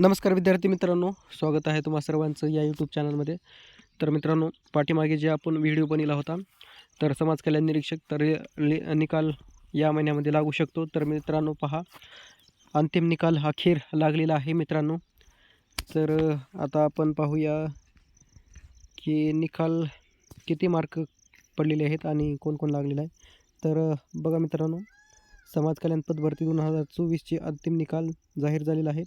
नमस्कार विद्यार्थी मित्रांनो स्वागत आहे तुम्हा सर्वांचं या यूट्यूब चॅनलमध्ये तर मित्रांनो पाठीमागे जे आपण व्हिडिओ बनवला होता तर समाज कल्याण निरीक्षक तर निकाल या महिन्यामध्ये लागू शकतो. तर मित्रांनो पहा अंतिम निकाल अखेर लागलेला आहे मित्रांनो. तर आता आपण पाहूया की निकाल किती मार्क पडलेले आहेत आणि कोण कोण लागलेला आहे. तर बघा मित्रांनो समाज कल्याण पदभरती दोन हजार चोवीसचे अंतिम निकाल जाहीर झालेला आहे.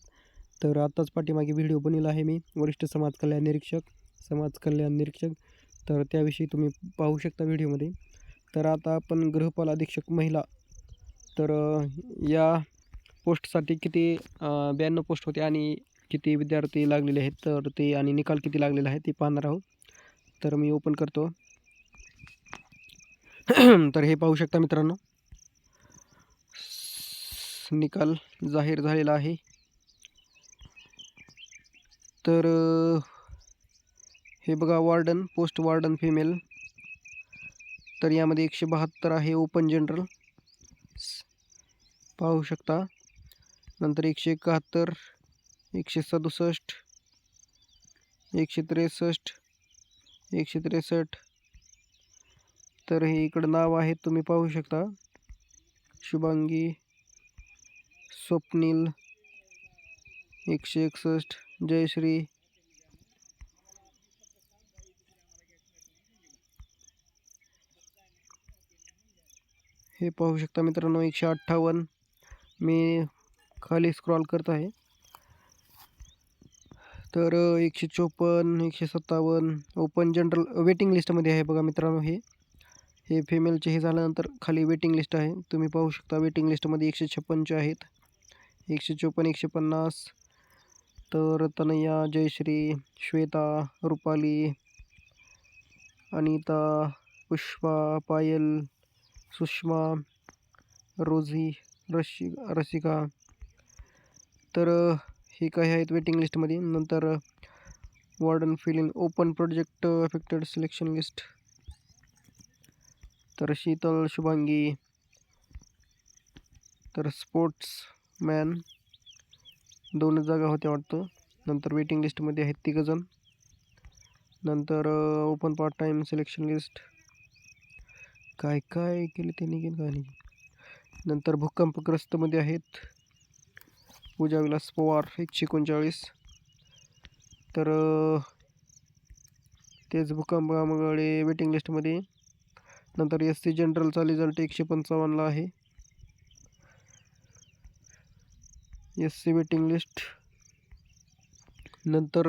तर आत्ताच पाठीमागे व्हिडिओ बनवला आहे मी वरिष्ठ समाज कल्याण निरीक्षक समाज कल्याण निरीक्षक. तर त्याविषयी तुम्ही पाहू शकता व्हिडिओमध्ये. तर आता आपण गृहपाल अधीक्षक महिला. तर या पोस्टसाठी किती ब्याण्णव पोस्ट होते आणि किती विद्यार्थी लागलेले आहेत तर ते आणि निकाल किती लागलेला आहे ते पाहणार आहोत. तर मी ओपन करतो. तर हे पाहू शकता मित्रांनो. निकाल जाहीर झालेला आहे. तर हे बघा वार्डन पोस्ट वार्डन फिमेल तर यामध्ये एकशे बहात्तर आहे ओपन जनरल पाहू शकता. नंतर एकशे एकाहत्तर एकशे सदुसष्ट एकशे त्रेसष्ट एकशे त्रेसष्ट. तर हे इकडं नाव आहे तुम्ही पाहू शकता. शुभांगी स्वप्नील एकशे एकसष्ट. जयश्री हे पाहू शकता मित्रांनो एकशे अठ्ठावन्न. मी खाली स्क्रॉल करत आहे. तर एकशे चोपन्न एकशे सत्तावन्न. ओपन जनरल वेटिंग लिस्टमध्ये आहे बघा मित्रांनो हे. हे फिमेलचे हे झाल्यानंतर खाली वेटिंग लिस्ट आहे. तुम्ही पाहू शकता वेटिंग लिस्टमध्ये एकशे छप्पनचे आहेत. एकशे चोपन्न एकशे पन्नास. तर तनया जयश्री श्वेता रुपाली अनिता पुष्पा पायल सुषमा रोझी रशी रसिका. तर हे काही आहेत वेटिंग लिस्टमध्ये नंतर warden filling open project affected selection list तर शीतल शुभांगी. तर स्पोर्ट्स मॅन दोनच जागा होत्या वाटतं. नंतर वेटिंग लिस्टमध्ये आहेत तिघंजण. नंतर open part time selection list काय काय केलं त्यांनी केलं काय नाही. नंतर भूकंपग्रस्तमध्ये आहेत. पूजा विलास पवार एकशे एकोणचाळीस. तर तेच भूकंपामुळे वेटिंग लिस्टमध्ये नंतर एस सी जनरलचा रिझल्ट एकशे पंचावन्नला आहे. S C waiting list. नंतर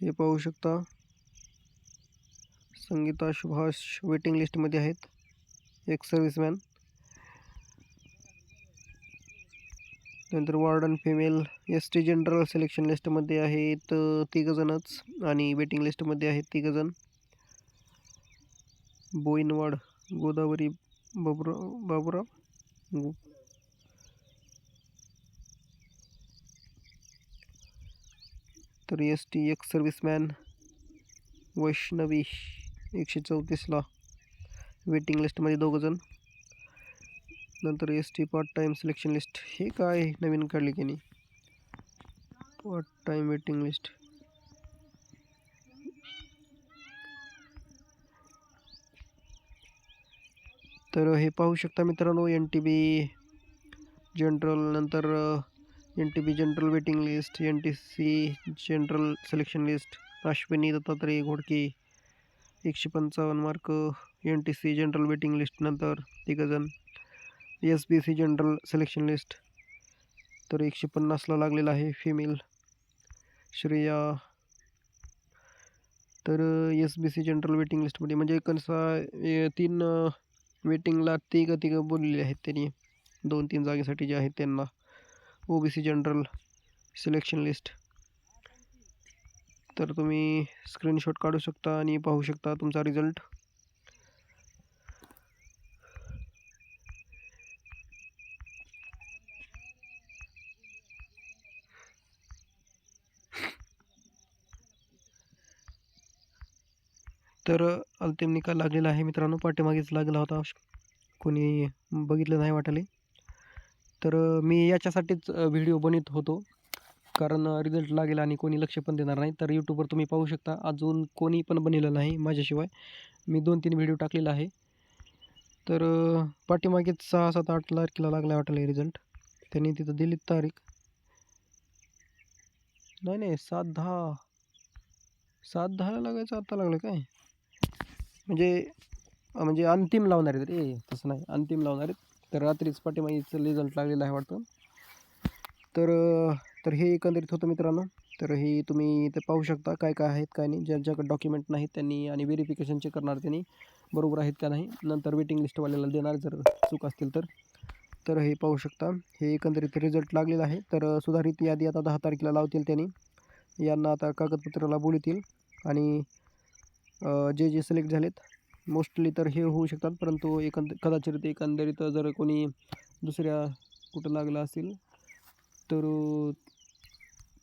हे पाहू शकता. संगीता सुभाष वेटिंग लिस्टमध्ये आहेत. एक सर्व्हिसमॅन नंतर warden female S T general selection लिस्टमध्ये आहेत तिघंजणच आणि वेटिंग लिस्टमध्ये आहेत तिघंजण बोईनवाड गोदावरी बाबुराव बाबुराव तर एस टी एक सर्व्हिसमॅन वैष्णवी एकशे चौतीसला वेटिंग लिस्टमध्ये दोघंजण नंतर S T part time selection list हे काय नवीन काढले की नाही पार्ट टाईम वेटिंग लिस्ट तर हे पाहू शकता मित्रांनो एन टी बी जनरल नंतर N T B general waiting list N T C general selection list Ashwini Dattatray Ghodke एकशे पंचावन्न mark N T C general waiting लिस्टनंतर तिघजण तिघंजण S B C general selection list तर एकशे पन्नासला लागलेला आहे female Shreya. तर S B C general waiting लिस्टमध्ये म्हणजे कसा तीन वेटिंगला तिघं तिघं बोललेले आहेत त्यांनी. दोन तीन जागेसाठी जे आहेत त्यांना. O B C general selection list. तर तुम्ही स्क्रीनशॉट काढू शकता आणि पाहू शकता तुमचा रिझल्ट तर अंतिम निकाल लागलेला आहे मित्रांनो. पाठीमागेच लागला होता. कोणी बघितलं नाही वाटले तर मी याच्यासाठीच व्हिडिओ बनवत होतो. कारण रिझल्ट लागेल आणि कोणी लक्ष पण देणार नाही. तर यूट्यूबवर तुम्ही पाहू शकता. अजून कोणी पण बनलेलं नाही माझ्याशिवाय. मी दोन तीन व्हिडिओ टाकलेला आहे. तर पाठीमागेच सहा सात आठ तारखेला लागला वाटलं रिझल्ट त्यांनी तिथं दिली तारीख. नाही नाही सात दहा. सात दहाला लागायचं आत्ता लागलं काय? म्हणजे म्हणजे अंतिम लावणार आहेत रे. तसं नाही. अंतिम लावणार आहेत. तर रात्रीच पाठीमागेचं रिझल्ट लागलेला आहे वाटतं. तर तर हे एकंदरीत होतं मित्रांनो. तर हे तुम्ही ते पाहू शकता काय काय आहेत काय नाही. ज्यांच्याकडे डॉक्युमेंट नाहीत त्यांनी आणि व्हेरिफिकेशन चेक करणार त्यांनी बरोबर आहेत का नाही. नंतर वेटिंग लिस्टवाल्याला देणार जर चूक असतील तर. तर हे पाहू शकता. हे एकंदरीत रिझल्ट लागलेला आहे. तर सुधारित यादी आता दहा तारखेला लावतील त्यांनी. यांना आता कागदपत्राला बोलतील. आणि जे जे सिलेक्ट झालेत मोस्टली तर हे होऊ शकतात परंतु एकंद कदाचित एकंदरीत जर कोणी दुसऱ्या कुठं लागलं असेल तर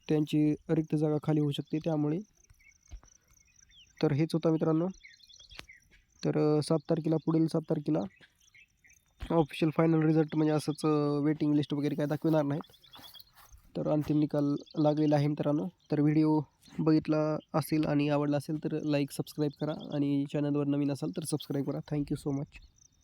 त्यांची रिक्त जागा खाली होऊ शकते त्यामुळे. तर हेच होता मित्रांनो. तर सात तारखेला पुढील सात तारखेला ऑफिशियल फायनल रिझल्ट म्हणजे असंच वेटिंग लिस्ट वगैरे काय दाखवणार नाहीत. तर अंतिम निकाल लागलेला आहे मित्रांनो. तर व्हिडिओ बघितला असेल आणि आवडला असेल तर लाईक सबस्क्राईब करा आणि चॅनलवर नवीन असाल तर सबस्क्राईब करा. Thank you so much